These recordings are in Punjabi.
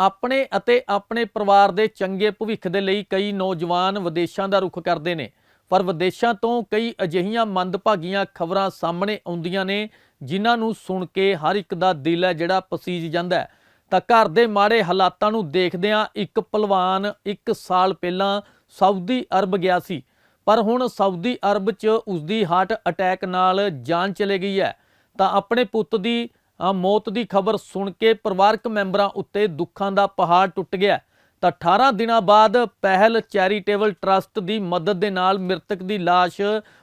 ਆਪਣੇ ਅਤੇ ਆਪਣੇ ਪਰਿਵਾਰ ਦੇ ਚੰਗੇ ਭਵਿੱਖ ਦੇ ਲਈ ਕਈ ਨੌਜਵਾਨ ਵਿਦੇਸ਼ਾਂ ਦਾ ਰੁਖ ਕਰਦੇ ਨੇ। ਪਰ ਵਿਦੇਸ਼ਾਂ ਤੋਂ ਕਈ ਅਜਿਹੀਆਂ ਮੰਦਭਾਗੀਆਂ ਖਬਰਾਂ ਸਾਹਮਣੇ ਆਉਂਦੀਆਂ ਨੇ, ਜਿਨ੍ਹਾਂ ਨੂੰ ਸੁਣ ਕੇ ਹਰ ਇੱਕ ਦਾ ਦਿਲ ਹੈ ਜਿਹੜਾ ਪਸੀਜ ਜਾਂਦਾ ਹੈ। ਤਾਂ ਘਰ ਦੇ ਮਾੜੇ ਹਾਲਾਤਾਂ ਨੂੰ ਦੇਖਦਿਆਂ ਇੱਕ ਪਹਿਲਵਾਨ ਇੱਕ ਸਾਲ ਪਹਿਲਾਂ ਸਾਊਦੀ ਅਰਬ ਗਿਆ ਸੀ। ਪਰ ਹੁਣ ਸਾਊਦੀ ਅਰਬ 'ਚ ਉਸਦੀ ਹਾਰਟ ਅਟੈਕ ਨਾਲ ਜਾਨ ਚਲੇ ਗਈ ਹੈ। ਤਾਂ ਆਪਣੇ ਪੁੱਤ ਦੀ ਮੌਤ ਦੀ ਖਬਰ ਸੁਣ ਕੇ ਪਰਿਵਾਰਕ ਮੈਂਬਰਾਂ ਉੱਤੇ ਦੁੱਖਾਂ ਦਾ ਪਹਾੜ ਟੁੱਟ ਗਿਆ ਤਾਂ 18 ਦਿਨਾਂ ਬਾਅਦ ਪਹਿਲ ਚੈਰੀਟੇਬਲ ਟਰਸਟ ਦੀ ਮਦਦ ਦੇ ਨਾਲ ਮ੍ਰਿਤਕ ਦੀ ਲਾਸ਼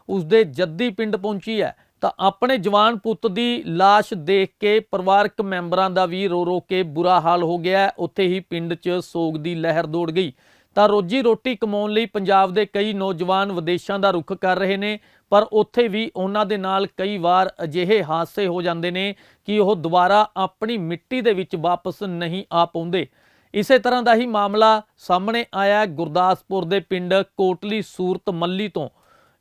ਉਸਦੇ ਜੱਦੀ ਪਿੰਡ ਪਹੁੰਚੀ ਹੈ। ਤਾਂ ਆਪਣੇ ਜਵਾਨ ਪੁੱਤ ਦੀ ਲਾਸ਼ ਦੇਖ ਕੇ ਪਰਿਵਾਰਕ ਮੈਂਬਰਾਂ ਦਾ ਵੀ ਰੋ ਰੋ ਕੇ ਬੁਰਾ ਹਾਲ ਹੋ ਗਿਆ ਉੱਥੇ ਹੀ ਪਿੰਡ 'ਚ ਸੋਗ ਦੀ ਲਹਿਰ ਦੌੜ ਗਈ। ਤਾਂ ਰੋਜੀ ਰੋਟੀ ਕਮਾਉਣ ਲਈ ਪੰਜਾਬ ਦੇ ਕਈ ਨੌਜਵਾਨ ਵਿਦੇਸ਼ਾਂ ਦਾ ਰੁਖ ਕਰ ਰਹੇ ਨੇ, ਪਰ ਉੱਥੇ ਵੀ ਉਹਨਾਂ ਦੇ ਨਾਲ ਕਈ ਵਾਰ ਅਜਿਹੇ ਹਾਦਸੇ ਹੋ ਜਾਂਦੇ ਨੇ ਕਿ ਉਹ ਦੁਬਾਰਾ ਆਪਣੀ ਮਿੱਟੀ ਦੇ ਵਿੱਚ ਵਾਪਸ ਨਹੀਂ ਆ ਪਾਉਂਦੇ। ਇਸੇ ਤਰ੍ਹਾਂ ਦਾ ਹੀ ਮਾਮਲਾ ਸਾਹਮਣੇ ਆਇਆ ਗੁਰਦਾਸਪੁਰ ਦੇ ਪਿੰਡ ਕੋਟਲੀ ਸੂਰਤ ਮੱਲੀ ਤੋਂ,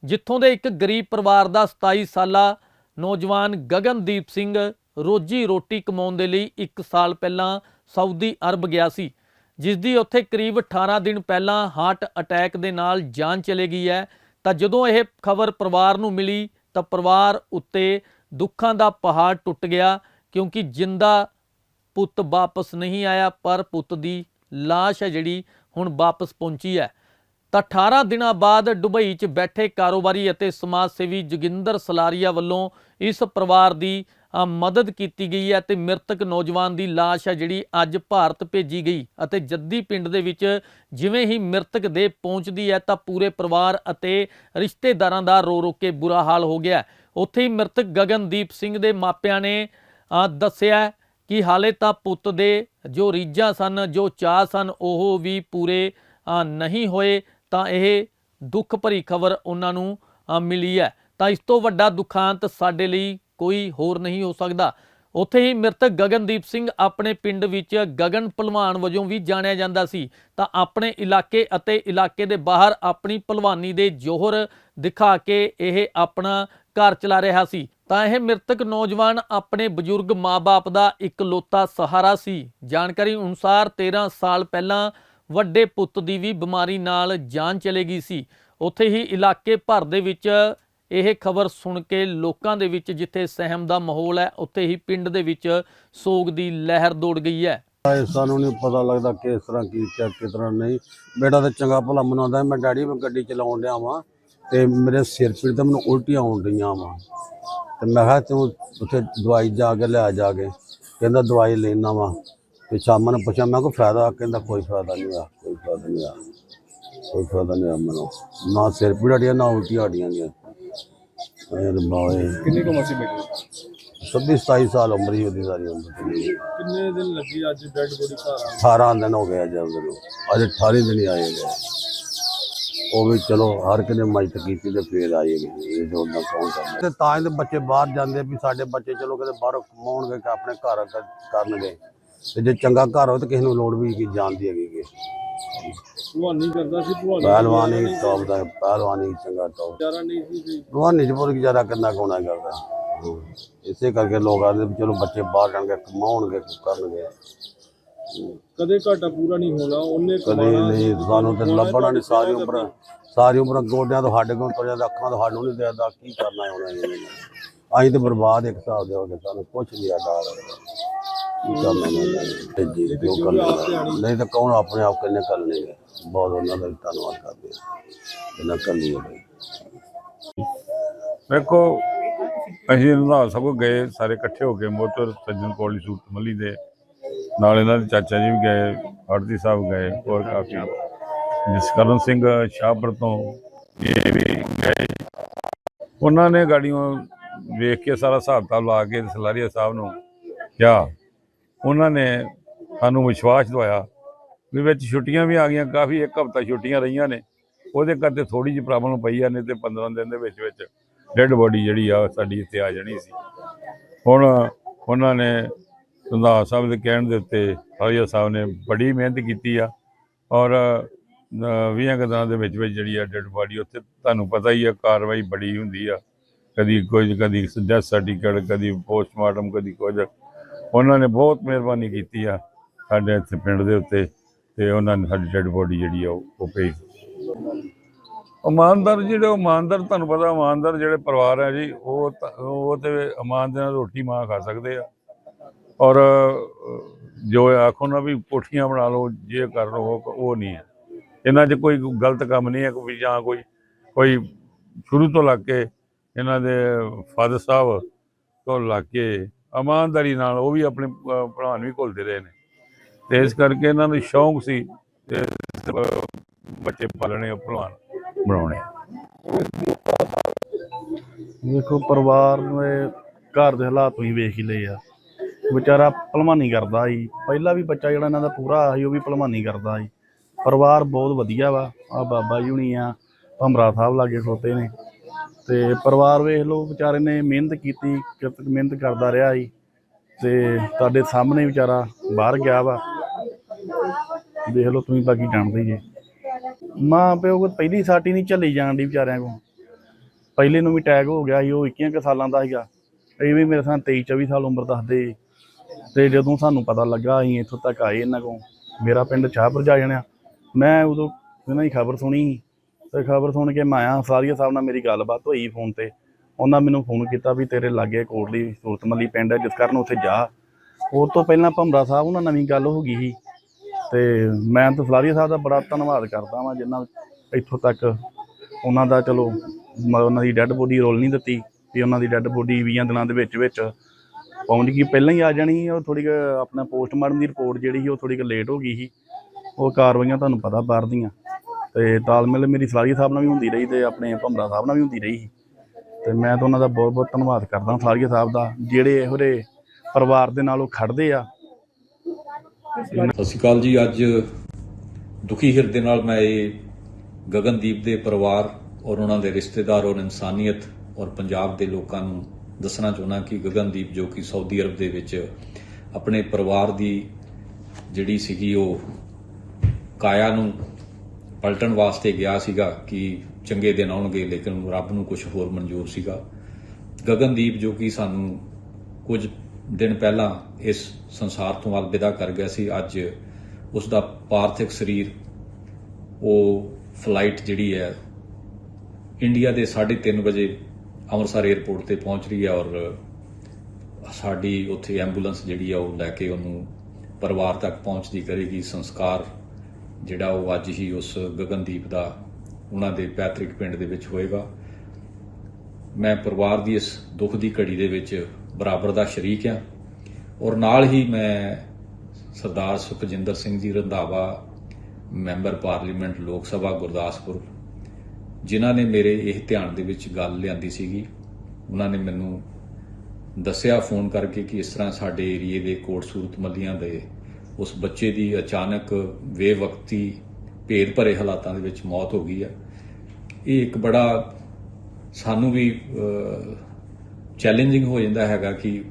ਜਿੱਥੋਂ ਦੇ ਇੱਕ ਗਰੀਬ ਪਰਿਵਾਰ ਦਾ 27 ਸਾਲਾ ਨੌਜਵਾਨ ਗਗਨਦੀਪ ਸਿੰਘ ਰੋਜੀ ਰੋਟੀ ਕਮਾਉਣ ਦੇ ਲਈ 1 ਸਾਲ ਪਹਿਲਾਂ ਸਾਊਦੀ ਅਰਬ ਗਿਆ ਸੀ। ਜਿਸ ਦੀ ਉੱਥੇ ਕਰੀਬ 18 ਦਿਨ ਪਹਿਲਾਂ ਹਾਰਟ ਅਟੈਕ ਦੇ ਨਾਲ ਜਾਨ ਚਲੇ ਗਈ ਹੈ। ਤਾਂ ਜਦੋਂ ਇਹ ਖਬਰ ਪਰਿਵਾਰ ਨੂੰ ਮਿਲੀ, ਤਾਂ ਪਰਿਵਾਰ ਉੱਤੇ ਦੁੱਖਾਂ ਦਾ ਪਹਾੜ ਟੁੱਟ ਗਿਆ, ਕਿਉਂਕਿ ਜਿੰਦਾ ਪੁੱਤ ਵਾਪਸ ਨਹੀਂ ਆਇਆ, ਪਰ ਪੁੱਤ ਦੀ ਲਾਸ਼ ਹੈ ਜਿਹੜੀ ਹੁਣ ਵਾਪਸ ਪਹੁੰਚੀ ਹੈ। ਤਾਂ 18 ਦਿਨਾਂ ਬਾਅਦ ਦੁਬਈ 'ਚ ਬੈਠੇ ਕਾਰੋਬਾਰੀ ਅਤੇ ਸਮਾਜ ਸੇਵੀ ਜੋਗਿੰਦਰ ਸਲਾਰੀਆ ਵੱਲੋਂ ਇਸ ਪਰਿਵਾਰ ਦੀ ਮਦਦ ਕੀਤੀ ਗਈ ਹੈ ਤੇ ਮ੍ਰਿਤਕ ਨੌਜਵਾਨ ਦੀ ਲਾਸ਼ ਹੈ ਜਿਹੜੀ ਅੱਜ ਭਾਰਤ ਭੇਜੀ ਗਈ ਅਤੇ ਜੱਦੀ ਪਿੰਡ ਦੇ ਵਿੱਚ ਜਿਵੇਂ ਹੀ ਮ੍ਰਿਤਕ ਦੇ ਪਹੁੰਚਦੀ ਹੈ ਤਾਂ ਪੂਰੇ ਪਰਿਵਾਰ ਅਤੇ ਰਿਸ਼ਤੇਦਾਰਾਂ ਦਾ ਰੋ ਰੋ ਕੇ ਬੁਰਾ ਹਾਲ ਹੋ ਗਿਆ ਉੱਥੇ ਹੀ ਮ੍ਰਿਤਕ ਗਗਨਦੀਪ ਸਿੰਘ ਦੇ ਮਾਪਿਆਂ ਨੇ ਦੱਸਿਆ ਕਿ ਹਾਲੇ ਤਾਂ ਪੁੱਤ ਦੇ ਜੋ ਰੀਝਾਂ ਸਨ, ਜੋ ਚਾਹ ਸਨ, ਉਹ ਵੀ ਪੂਰੇ ਨਹੀਂ ਹੋਏ ਤਾਂ ਇਹ ਦੁੱਖ ਭਰੀ ਖਬਰ ਉਹਨਾਂ ਨੂੰ ਮਿਲੀ ਹੈ। ਤਾਂ ਇਸ ਤੋਂ ਵੱਡਾ ਦੁਖਾਂਤ ਸਾਡੇ ਲਈ ਕੋਈ ਹੋਰ ਨਹੀਂ ਹੋ ਸਕਦਾ। ਉੱਥੇ ਹੀ ਮ੍ਰਿਤਕ ਗਗਨਦੀਪ ਸਿੰਘ ਆਪਣੇ ਪਿੰਡ ਵਿੱਚ ਗਗਨ ਪਹਿਲਵਾਨ ਵਜੋਂ ਵੀ ਜਾਣਿਆ ਜਾਂਦਾ ਸੀ। ਤਾਂ ਆਪਣੇ ਇਲਾਕੇ ਅਤੇ ਇਲਾਕੇ ਦੇ ਬਾਹਰ ਆਪਣੀ ਪਹਿਲਵਾਨੀ ਦੇ ਜੋਹਰ ਦਿਖਾ ਕੇ ਇਹ ਆਪਣਾ ਘਰ ਚਲਾ ਰਿਹਾ ਸੀ। ਤਾਂ ਇਹ ਮ੍ਰਿਤਕ ਨੌਜਵਾਨ ਆਪਣੇ ਬਜ਼ੁਰਗ ਮਾਪੇ ਦਾ ਇਕਲੌਤਾ ਸਹਾਰਾ ਸੀ। ਜਾਣਕਾਰੀ ਅਨੁਸਾਰ 13 ਸਾਲ ਪਹਿਲਾਂ ਵੱਡੇ ਪੁੱਤ ਦੀ ਵੀ ਬਿਮਾਰੀ ਨਾਲ ਜਾਨ ਚਲੇ ਗਈ ਸੀ। ਉੱਥੇ ਹੀ ਇਲਾਕੇ ਭਰ ਦੇ ਵਿੱਚ ਇਹ ਖਬਰ ਸੁਣ ਕੇ ਲੋਕਾਂ ਦੇ ਵਿੱਚ ਜਿੱਥੇ ਸਹਿਮ ਦਾ ਮਾਹੌਲ ਹੈ, ਉੱਥੇ ਹੀ ਪਿੰਡ ਦੇ ਵਿੱਚ ਸੋਗ ਦੀ ਲਹਿਰ ਦੌੜ ਗਈ ਹੈ। ਇਹ ਸਾਨੂੰ ਨਹੀਂ ਪਤਾ ਲੱਗਦਾ ਕਿਸ ਤਰ੍ਹਾਂ ਕੀ ਕਿਆ, ਕਿਸ ਤਰ੍ਹਾਂ ਨਹੀਂ। ਬੇਟਾ ਤਾਂ ਚੰਗਾ ਭਲਾ ਮਨਾਉਂਦਾ ਮੈਂ ਡੈਡੀ ਮੈਂ ਗੱਡੀ ਚਲਾਉਣ ਡਿਆ ਵਾਂ ਤੇ ਮੇਰੇ ਸਿਰ ਪੀੜ ਤੇ ਮੈਨੂੰ ਉਲਟੀਆਂ ਆਉਣ ਰਹੀਆਂ ਵਾਂ। ਤੇ ਮੈਂ ਕਿਹਾ ਤੂੰ ਉੱਥੇ ਦਵਾਈ ਜਾ ਕੇ ਲਿਆ ਜਾ ਕੇ। ਕਹਿੰਦਾ ਦਵਾਈ ਲੈਣਾ ਵਾਂ। ਤੇ ਸ਼ਾਮ ਨੂੰ ਪੁੱਛਿਆ, ਮੈਂ ਕੋਈ ਫਾਇਦਾ? ਕਹਿੰਦਾ ਕੋਈ ਫਾਇਦਾ ਨਹੀਂ ਆ, ਕੋਈ ਫਾਇਦਾ ਨਹੀਂ ਆ, ਕੋਈ ਫਾਇਦਾ ਨਹੀਂ ਆ ਮੈਨੂੰ। ਨਾ ਸਿਰ ਪੀੜ ਹਟੀਆਂ, ਨਾ ਉਲਟੀਆਂ ਹਟੀਆਂ ਗਈਆਂ। ਇਹ ਬਾਏ ਕਿੰਨੀ ਕੁ ਉਮਰ ਸੀ ਬੇਟੇ 26 27 ਸਾਲ ਉਮਰ ਹੀ ਉਹਦੀ ਸਾਰੀ ਉਮਰ। ਕਿੰਨੇ ਦਿਨ ਲੱਗੇ ਅੱਜ ਡੈਡ ਬੋਡੀ ਘਰ ਆ 18 ਦਿਨ ਹੋ ਅੱਜ ਉਹਦੇ ਨੂੰ। ਅੱਜ 18 ਦਿਨ ਹੀ ਆਏ ਗਏ ਉਹ ਵੀ ਚਲੋ ਹਰ ਕਿਨੇ ਮਦਦ ਕੀਤੀ ਤੇ ਫੇਰ ਆਏ ਗਏ ਇਹ ਜੋ ਨਾ ਕੌਣ ਕਰਦਾ ਤੇ ਤਾਂ ਇਹਦੇ ਬੱਚੇ ਬਾਹਰ ਜਾਂਦੇ ਵੀ ਸਾਡੇ ਬੱਚੇ ਚਲੋ ਕਿਤੇ ਬਾਹਰੋਂ ਕਮਾਉਣਗੇ ਕਿ ਆਪਣੇ ਘਰ ਕਰਨਗੇ। ਤੇ ਜੇ ਚੰਗਾ ਘਰ ਹੋ ਤੇ ਕਿਸੇ ਨੂੰ ਲੋੜ ਵੀ ਕੀ ਜਾਣ ਦੀ ਹੈਗੀ ਕਿ ਭਲਵਾਨੀ ਕਰਦਾ ਸੀ ਭਲਵਾਨੀ ਪਹਿਲਵਾਨੀ ਟੌਪ ਦਾ ਪਹਿਲਵਾਨੀ ਚੰਗਾ ਟੌਪ ਚਾਰਾ ਨਹੀਂ ਸੀ ਕੋਈ। ਭਲਵਾਨੀ ਚ ਗੁਜ਼ਾਰਾ ਕਰਨਾ ਕੋਣਾ ਕਰਦਾ। ਇਸੇ ਕਰਕੇ ਲੋਕ ਆਖਦੇ ਵੀ ਚਲੋ ਬੱਚੇ ਬਾਹਰ ਜਾਣਗੇ ਕਮਾਉਣਗੇ ਕਰਨਗੇ। ਕਦੇ ਘਾਟਾ ਪੂਰਾ ਨਹੀਂ ਹੋਣਾ ਉਹਨੇ ਕਦੇ ਕਮਾਉਣਾ ਨਹੀਂ ਸਾਨੂੰ ਤੇ ਲੱਭਣਾ ਨਹੀਂ ਸਾਰੀ ਉਮਰ ਸਾਰੀ ਉਮਰ ਗੋਡਿਆਂ ਤੋਂ ਹੱਡ ਕੋਲ ਤੁਰਿਆ ਦਾ ਅੱਖਾਂ ਤੋਂ ਹੱਡ ਨੂੰ ਨਹੀਂ ਦੇਦਾ ਕੀ ਕਰਨਾ ਉਹਨਾਂ। ਨੇ ਅਸੀਂ ਤੇ ਬਰਬਾਦ ਇੱਕ ਹਿਸਾਬ ਦੇ ਹੋ ਗਏ ਸਾਨੂੰ ਕੁਛ ਨਹੀਂ ਆਦਾ ਕੀ ਕਰਨਾ ਉਹਨਾਂ ਨੇ ਤੇ ਜੀ ਕਿਉਂ ਕਰਨਾ ਨਹੀਂ ਤਾਂ ਕੌਣ ਆਪਣੇ ਆਪ ਕਿੰਨੇ ਕਰ ਲੈਣਗੇ ਬਹੁਤ ਉਹਨਾਂ ਦਾ ਵੀ ਧੰਨਵਾਦ ਕਰਦੇ ਵੇਖੋ, ਅਸੀਂ ਰੰਧਾਵਾ ਸਾਹਿਬ ਗਏ, ਸਾਰੇ ਇਕੱਠੇ ਹੋ ਕੇ ਮੋਤਰ ਸੱਜਣ ਕੋਲੀ ਸੂਟ ਮੱਲੀ ਦੇ। ਨਾਲ ਇਹਨਾਂ ਦੇ ਚਾਚਾ ਜੀ ਵੀ ਗਏ ਆੜਤੀ ਸਾਹਿਬ ਗਏ, ਹੋਰ ਕਾਫੀ। ਜਸਕਰਨ ਸਿੰਘ ਸ਼ਾਹਪੁਰ ਤੋਂ ਇਹ ਵੀ ਗਏ। ਉਹਨਾਂ ਨੇ ਗਾੜੀਆਂ ਵੇਖ ਕੇ ਸਾਰਾ ਹਿਸਾਬ ਕਿਤਾਬ ਲਾ ਕੇ ਸਲਾਰੀਆ ਸਾਹਿਬ ਨੂੰ ਕਿਹਾ ਉਹਨਾਂ ਨੇ ਸਾਨੂੰ ਵਿਸ਼ਵਾਸ ਦਵਾਇਆ ਵੀ ਵਿੱਚ ਛੁੱਟੀਆਂ ਵੀ ਆ ਗਈਆਂ, ਕਾਫੀ ਇੱਕ ਹਫ਼ਤਾ ਛੁੱਟੀਆਂ ਰਹੀਆਂ ਨੇ। ਉਹਦੇ ਕਰਕੇ ਥੋੜੀ ਜਿਹੀ ਪ੍ਰੋਬਲਮ ਪਈ ਆ, ਨਹੀਂ ਤੇ 15 ਦਿਨ ਦੇ ਵਿੱਚ ਵਿੱਚ ਡੈੱਡ ਬੋਡੀ ਜਿਹੜੀ ਆ, ਸਾਡੀ ਇੱਥੇ ਆ ਜਾਣੀ ਸੀ। ਹੁਣ ਉਹਨਾਂ ਨੇ ਰੰਧਾਵਾ ਸਾਹਿਬ ਦੇ ਕਹਿਣ ਦੇ ਉੱਤੇ ਹਾਜਾ ਸਾਹਿਬ ਨੇ ਬੜੀ ਮਿਹਨਤ ਕੀਤੀ ਆ ਔਰ 20 ਦਿਨਾਂ ਦੇ ਵਿੱਚ ਵਿੱਚ ਜਿਹੜੀ ਆ ਡੈੱਡ ਬੋਡੀ, ਉੱਥੇ ਤੁਹਾਨੂੰ ਪਤਾ ਹੀ ਆ ਕਾਰਵਾਈ ਬੜੀ ਹੁੰਦੀ ਆ। ਕਦੀ ਕੁਝ, ਕਦੀ ਡੈਥ ਸਰਟੀਫਿਕੇਟ ਕਦੀ ਪੋਸਟਮਾਰਟਮ ਕਦੀ ਕੁਝ। ਉਹਨਾਂ ਨੇ ਬਹੁਤ ਮਿਹਰਬਾਨੀ ਕੀਤੀ ਆ ਸਾਡੇ ਇੱਥੇ ਪਿੰਡ ਦੇ ਉੱਤੇ ਤੇ ਉਹਨਾਂ ਨੇ ਸਾਡੀ ਡੈਡ ਬੋਡੀ ਜਿਹੜੀ ਆ ਉਹ ਉਹ ਭੇਜ ਇਮਾਨਦਾਰ ਜਿਹੜੇ ਉਹ ਇਮਾਨਦਾਰ ਤੁਹਾਨੂੰ ਪਤਾ ਇਮਾਨਦਾਰ ਜਿਹੜੇ ਪਰਿਵਾਰ ਹੈ ਜੀ, ਉਹ ਤਾਂ- ਉਹ ਤੇ ਇਮਾਨਦਾਰ ਰੋਟੀ ਮਾਂ ਖਾ ਸਕਦੇ ਆ। ਔਰ ਜੋ ਆਖੋ ਨਾ ਵੀ ਕੋਠੀਆਂ ਬਣਾ ਲਓ, ਜੇ ਕਰ ਲਓ, ਉਹ ਨਹੀਂ ਹੈ ਇਹਨਾਂ 'ਚ ਕੋਈ ਗਲਤ ਕੰਮ ਨਹੀਂ ਹੈ ਕੋਈ ਜਾਂ ਕੋਈ ਕੋਈ ਸ਼ੁਰੂ ਤੋਂ ਲੱਗ ਕੇ ਇਹਨਾਂ ਦੇ ਫਾਦਰ ਸਾਹਿਬ ਤੋਂ ਲੱਗ ਕੇ ਇਮਾਨਦਾਰੀ ਨਾਲ ਉਹ ਵੀ ਆਪਣੇ ਅਹ, ਭਰਾ ਨੂੰ ਵੀ ਘੁਲਦੇ ਰਹੇ ਨੇ। ਤੇ ਇਸ ਕਰਕੇ ਇਹਨਾਂ ਨੂੰ ਸ਼ੌਂਕ ਸੀ ਬੱਚੇ ਪਾਲਣੇ ਭਲਵਾਨ ਬਣਾਉਣੇ। ਦੇਖੋ ਪਰਿਵਾਰ ਨੂੰ ਘਰ ਦੇ ਹਾਲਾਤ ਤੁਸੀਂ ਵੇਖ ਹੀ ਲਏ ਆ। ਵਿਚਾਰਾ ਭਲਵਾਨੀ ਕਰਦਾ ਸੀ। ਪਹਿਲਾਂ ਵੀ ਬੱਚਾ ਜਿਹੜਾ ਇਹਨਾਂ ਦਾ ਪੂਰਾ ਸੀ ਉਹ ਵੀ ਭਲਵਾਨੀ ਕਰਦਾ ਸੀ। ਪਰਿਵਾਰ ਬਹੁਤ ਵਧੀਆ ਵਾ। ਆ ਬਾਬਾ ਜੀ ਹੁਣੀ ਆ ਭਮਰਾ ਸਾਹਿਬ ਲਾਗੇ ਖਲੋਤੇ ਨੇ। ਤੇ ਪਰਿਵਾਰ ਵੇਖ ਲਓ, ਵਿਚਾਰੇ ਨੇ ਮਿਹਨਤ ਕੀਤੀ, ਕਿਰਤ ਮਿਹਨਤ ਕਰਦਾ ਰਿਹਾ ਸੀ। ਤੇ ਤੁਹਾਡੇ ਸਾਹਮਣੇ ਵਿਚਾਰਾ ਬਾਹਰ ਗਿਆ ਵਾ। ਦੇਖ ਲਓ ਤੁਸੀਂ ਬਾਕੀ ਜਾਣਦੇ ਹੀ ਜੇ। ਮਾਂ ਪਿਓ ਕੋ ਪਹਿਲੀ ਸਾਟੀ ਨਹੀਂ ਝੱਲੀ ਜਾਣ ਦੀ ਵਿਚਾਰਿਆਂ ਕੋ ਪਹਿਲੇ ਨੂੰ ਵੀ ਅਟੈਕ ਹੋ ਗਿਆ ਸੀ, ਉਹ 21 ਕੁ ਸਾਲਾਂ ਦਾ ਸੀਗਾ। ਇਹ ਵੀ ਮੇਰੇ ਸਾਹ 23 24 ਸਾਲ ਉਮਰ ਦੱਸਦੇ ਸੀ। ਤੇ ਜਦੋਂ ਸਾਨੂੰ ਪਤਾ ਲੱਗਾ ਅਸੀਂ ਇੱਥੋਂ ਤੱਕ ਆਏ ਇਹਨਾਂ ਕੋਲ, ਮੇਰਾ ਪਿੰਡ ਸ਼ਾਹਪੁਰ ਜਾ ਜਾਣਿਆ ਮੈਂ ਉਦੋਂ ਇਹਨਾਂ ਦੀ ਖਬਰ ਸੁਣੀ ਤੇ ਖਬਰ ਸੁਣ ਕੇ ਮੈਂ ਆਇਆ ਸਾਰੀਆ ਸਾਹਿਬ ਨਾਲ ਮੇਰੀ ਗੱਲਬਾਤ ਹੋਈ ਫੋਨ ਤੇ। ਉਹਨਾਂ ਮੈਨੂੰ ਫੋਨ ਕੀਤਾ ਵੀ ਤੇਰੇ ਲਾਗੇ ਕੋਟਲੀ ਸੂਰਤਮੱਲੀ ਪਿੰਡ ਹੈ ਜਿਸ ਕਾਰਨ ਉੱਥੇ ਜਾ। ਉਹ ਤੋਂ ਪਹਿਲਾਂ ਭਮਰਾ ਸਾਹਿਬ ਉਹਨਾਂ ਨਵੀਂ ਗੱਲ ਹੋ ਗਈ ਸੀ। ਤੇ ਮੈਂ ਤਾਂ ਫਲਾਰੀਆ ਸਾਹਿਬ ਦਾ ਬੜਾ ਧੰਨਵਾਦ ਕਰਦਾ ਵਾਂ ਜਿਨ੍ਹਾਂ ਇੱਥੋਂ ਤੱਕ ਉਹਨਾਂ ਦਾ ਚਲੋ ਮ- ਉਹਨਾਂ ਦੀ ਡੈੱਡ ਬੋਡੀ ਰੋਲ ਨਹੀਂ ਦਿੱਤੀ ਵੀ ਉਹਨਾਂ ਦੀ ਡੈੱਡ ਬੋਡੀ 20 ਦਿਨਾਂ ਦੇ ਵਿੱਚ ਵਿੱਚ ਪਹੁੰਚ ਗਈ। ਪਹਿਲਾਂ ਹੀ ਆ ਜਾਣੀ ਸੀ, ਉਹ ਥੋੜੀ ਆਪਣਾ ਪੋਸਟਮਾਰਟਮ ਦੀ ਰਿਪੋਰਟ ਜਿਹੜੀ ਸੀ ਉਹ ਥੋੜੀ ਕੁ ਲੇਟ ਹੋ ਗਈ ਸੀ। ਉਹ ਕਾਰਵਾਈਆਂ ਤੁਹਾਨੂੰ ਪਤਾ ਬਾਹਰ ਦੀਆਂ। ਤੇ ਤਾਲਮੇਲ ਮੇਰੀ ਸਲਾਰੀ ਸਾਹਿਬ ਨਾਲ ਵੀ ਹੁੰਦੀ ਰਹੀ ਤੇ ਆਪਣੇ ਭਮਰਾ ਸਾਹਿਬ ਨਾਲ ਵੀ ਹੁੰਦੀ ਰਹੀ ਸੀ। ਤੇ ਮੈਂ ਤਾਂ ਉਹਨਾਂ ਦਾ ਬਹੁਤ ਬਹੁਤ ਧੰਨਵਾਦ ਕਰਦਾ ਸਲਾਰੀਆ ਸਾਹਿਬ ਦਾ, ਜਿਹੜੇ ਇਹੋ ਜਿਹੇ ਪਰਿਵਾਰ ਦੇ ਨਾਲ ਉਹ ਖੜਦੇ ਆ। ਸਤਿ ਸ਼੍ਰੀ ਅਕਾਲ ਜੀ, ਅੱਜ ਦੁਖੀ ਹਿਰਦੇ ਨਾਲ ਮੈਂ ਇਹ ਗਗਨਦੀਪ ਦੇ ਪਰਿਵਾਰ ਔਰ ਉਹਨਾਂ ਦੇ ਰਿਸ਼ਤੇਦਾਰ ਔਰ ਇਨਸਾਨੀਅਤ ਔਰ ਪੰਜਾਬ ਦੇ ਲੋਕਾਂ ਨੂੰ ਦੱਸਣਾ ਚਾਹੁੰਦਾ ਕਿ ਗਗਨਦੀਪ ਜੋ ਕਿ ਸਾਊਦੀ ਅਰਬ ਦੇ ਵਿੱਚ ਆਪਣੇ ਪਰਿਵਾਰ ਦੀ ਜਿਹੜੀ ਸੀਗੀ ਉਹ ਕਾਇਆ ਨੂੰ ਪਲਟਣ ਵਾਸਤੇ ਗਿਆ ਸੀਗਾ ਕਿ ਚੰਗੇ ਦਿਨ ਆਉਣਗੇ, ਲੇਕਿਨ ਰੱਬ ਨੂੰ ਕੁਝ ਹੋਰ ਮਨਜ਼ੂਰ ਸੀਗਾ। ਗਗਨਦੀਪ ਜੋ ਕਿ ਸਾਨੂੰ ਕੁਝ ਦਿਨ ਪਹਿਲਾਂ ਇਸ ਸੰਸਾਰ ਤੋਂ ਅਲਵਿਦਾ ਕਰ ਗਿਆ ਸੀ, ਅੱਜ ਉਸ ਦਾ ਪਾਰਥਿਕ ਸਰੀਰ, ਉਹ ਫਲਾਈਟ ਜਿਹੜੀ ਹੈ, ਇੰਡੀਆ ਦੇ 3:30 ਵਜੇ ਅੰਮ੍ਰਿਤਸਰ 에ਅਰਪੋਰਟ ਤੇ ਪਹੁੰਚ ਰਹੀ ਹੈ ਔਰ ਸਾਡੀ ਉੱਥੇ ਐਂਬੂਲੈਂਸ ਜਿਹੜੀ ਆ ਉਹ ਲੈ ਕੇ ਉਹਨੂੰ ਪਰਿਵਾਰ ਤੱਕ ਪਹੁੰਚਦੀ ਕਰੇਗੀ, ਸੰਸਕਾਰ ਜਿਹੜਾ ਉਹ ਅੱਜ ਹੀ ਉਸ ਗਗਨਦੀਪ ਦਾ ਉਹਨਾਂ ਦੇ ਪੈਤ੍ਰਿਕ ਪਿੰਡ ਦੇ ਵਿੱਚ ਹੋਏਗਾ। ਮੈਂ ਪਰਿਵਾਰ ਦੀ ਇਸ ਦੁੱਖ ਦੀ ਘੜੀ ਦੇ ਵਿੱਚ ਬਰਾਬਰ ਦਾ ਸ਼ਰੀਕ ਹਾਂ ਔਰ ਨਾਲ ਹੀ ਮੈਂ ਸਰਦਾਰ ਸੁਖਜਿੰਦਰ ਸਿੰਘ ਜੀ ਰੰਧਾਵਾ, ਮੈਂਬਰ ਪਾਰਲੀਮੈਂਟ ਲੋਕ ਸਭਾ ਗੁਰਦਾਸਪੁਰ, ਜਿਨ੍ਹਾਂ ਨੇ ਮੇਰੇ ਇਹ ਧਿਆਨ ਦੇ ਵਿੱਚ ਗੱਲ ਲਿਆਂਦੀ ਸੀਗੀ। ਉਹਨਾਂ ਨੇ ਮੈਨੂੰ ਦੱਸਿਆ ਫੋਨ ਕਰਕੇ ਕਿ ਇਸ ਤਰ੍ਹਾਂ ਸਾਡੇ ਏਰੀਏ ਦੇ ਕੋਟਸੂਰਤ ਮੱਲੀਆਂ ਦੇ ਉਸ ਬੱਚੇ ਦੀ ਅਚਾਨਕ ਬੇਵਕਤੀ, ਭੇਦ ਭਰੇ ਹਾਲਾਤਾਂ ਦੇ ਵਿੱਚ ਮੌਤ ਹੋ ਗਈ ਹੈ ਇਹ ਇੱਕ ਬੜਾ ਸਾਨੂੰ ਵੀ ਚੈਲੰਜਿੰਗ ਹੋ ਜਾਂਦਾ ਹੈਗਾ ਕਿ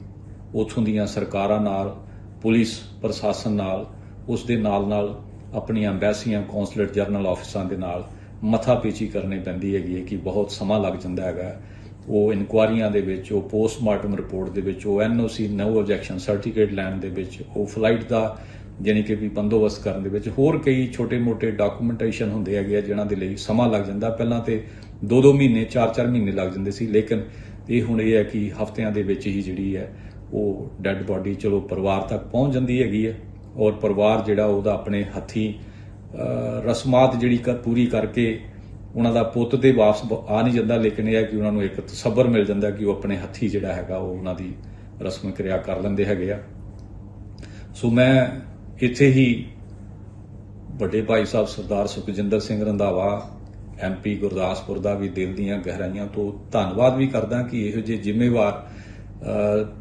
ਉਥੋਂ ਦੀਆਂ ਸਰਕਾਰਾਂ ਨਾਲ, ਪੁਲਿਸ ਪ੍ਰਸ਼ਾਸਨ ਨਾਲ, ਉਸ ਦੇ ਨਾਲ ਨਾਲ ਆਪਣੀਆਂ ਐਮਬੈਸੀਆਂ ਕੌਂਸੂਲੇਟ ਜਰਨਲ ਆਫਿਸਾਂ ਦੇ ਨਾਲ ਮੱਥਾ ਪੇਚੀ ਕਰਨੀ ਪੈਂਦੀ ਹੈਗੀ ਹੈ ਕਿ ਬਹੁਤ ਸਮਾਂ ਲੱਗ ਜਾਂਦਾ ਹੈਗਾ। ਉਹ ਇਨਕੁਆਰੀਆਂ ਦੇ ਵਿੱਚ, ਉਹ ਪੋਸਟਮਾਰਟਮ ਰਿਪੋਰਟ ਦੇ ਵਿੱਚ, ਉਹ ਐਨਓਸੀ ਨੋ ਆਬਜੈਕਸ਼ਨ ਸਰਟੀਫਿਕੇਟ ਲੈਣ ਦੇ ਵਿੱਚ, ਉਹ ਫਲਾਈਟ ਦਾ ਜਾਣੀ ਕਿ ਵੀ ਬੰਦੋਬਸਤ ਕਰਨ ਦੇ ਵਿੱਚ, ਹੋਰ ਕਈ ਛੋਟੇ-ਮੋਟੇ ਡਾਕੂਮੈਂਟੇਸ਼ਨ ਹੁੰਦੇ ਹੈਗੇ ਆ ਜਿਨ੍ਹਾਂ ਦੇ ਲਈ ਸਮਾਂ ਲੱਗ ਜਾਂਦਾ। ਪਹਿਲਾਂ ਤੇ 2-2 ਮਹੀਨੇ 4-4 ਮਹੀਨੇ ਲੱਗ ਜਾਂਦੇ ਸੀ, ਲੇਕਿਨ ਇਹ ਹੁਣ ਇਹ ਹੈ ਕਿ ਹਫ਼ਤਿਆਂ ਦੇ ਵਿੱਚ ਹੀ ਜਿਹੜੀ ਹੈ, ਉਹ ਡੈੱਡ ਬਾਡੀ ਚਲੋ ਪਰਿਵਾਰ ਤੱਕ ਪਹੁੰਚ ਜਾਂਦੀ ਹੈਗੀ ਹੈ ਔਰ ਪਰਿਵਾਰ ਜਿਹੜਾ ਉਹਦਾ ਆਪਣੇ ਹੱਥੀ ਰਸਮਾਤ ਜਿਹੜੀ ਕਰ ਪੂਰੀ ਕਰਕੇ ਉਹਨਾਂ ਦਾ ਪੁੱਤ ਤੇ ਵਾਪਸ ਬ- ਆ ਨਹੀਂ ਜਾਂਦਾ, ਲੇਕਿਨ ਇਹ ਹੈ ਕਿ ਉਹਨਾਂ ਨੂੰ ਇੱਕ ਤਸੱਬਰ ਮਿਲ ਜਾਂਦਾ ਕਿ ਉਹ ਆਪਣੇ ਹੱਥੀ ਜਿਹੜਾ ਹੈਗਾ ਉਹ ਉਹਨਾਂ ਦੀ ਰਸਮ ਕਿਰਿਆ ਕਰ ਲੈਂਦੇ ਹੈਗੇ ਆ। ਸੋ ਮੈਂ ਇੱਥੇ ਹੀ ਵੱਡੇ ਭਾਈ ਸਾਹਿਬ ਸਰਦਾਰ ਸੁਖਜਿੰਦਰ ਸਿੰਘ ਰੰਧਾਵਾ ਐਮਪੀ ਗੁਰਦਾਸਪੁਰ ਦਾ ਵੀ ਦਿਲ ਦੀਆਂ ਗਹਿਰਾਈਆਂ ਤੋਂ ਧੰਨਵਾਦ ਵੀ ਕਰਦਾ ਕਿ ਇਹੋ ਜਿਹੇ ਜ਼ਿੰਮੇਵਾਰ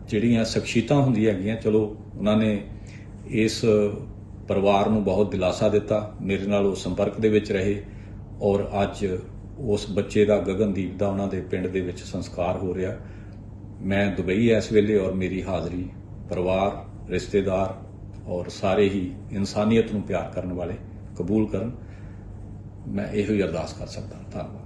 ਜਿਹੜੀਆਂ ਸ਼ਖਸੀਅਤਾਂ ਹੁੰਦੀਆਂ ਹੈਗੀਆਂ, ਚਲੋ ਉਹਨਾਂ ਨੇ ਇਸ ਪਰਿਵਾਰ ਨੂੰ ਬਹੁਤ ਦਿਲਾਸਾ ਦਿੱਤਾ, ਮੇਰੇ ਨਾਲ ਉਹ ਸੰਪਰਕ ਦੇ ਵਿੱਚ ਰਹੇ। ਔਰ ਅੱਜ ਉਸ ਬੱਚੇ ਦਾ ਗਗਨਦੀਪ ਦਾ ਉਹਨਾਂ ਦੇ ਪਿੰਡ ਦੇ ਵਿੱਚ ਸੰਸਕਾਰ ਹੋ ਰਿਹਾ। ਮੈਂ ਦੁਬਈ ਇਸ ਵੇਲੇ ਔਰ ਮੇਰੀ ਹਾਜ਼ਰੀ ਪਰਿਵਾਰ, ਰਿਸ਼ਤੇਦਾਰ ਔਰ ਸਾਰੇ ਹੀ ਇਨਸਾਨੀਅਤ ਨੂੰ ਪਿਆਰ ਕਰਨ ਵਾਲੇ ਕਬੂਲ ਕਰਨ। ਮੈਂ ਇਹੋ ਹੀ ਅਰਦਾਸ ਕਰ ਸਕਦਾ ਧੰਨਵਾਦ।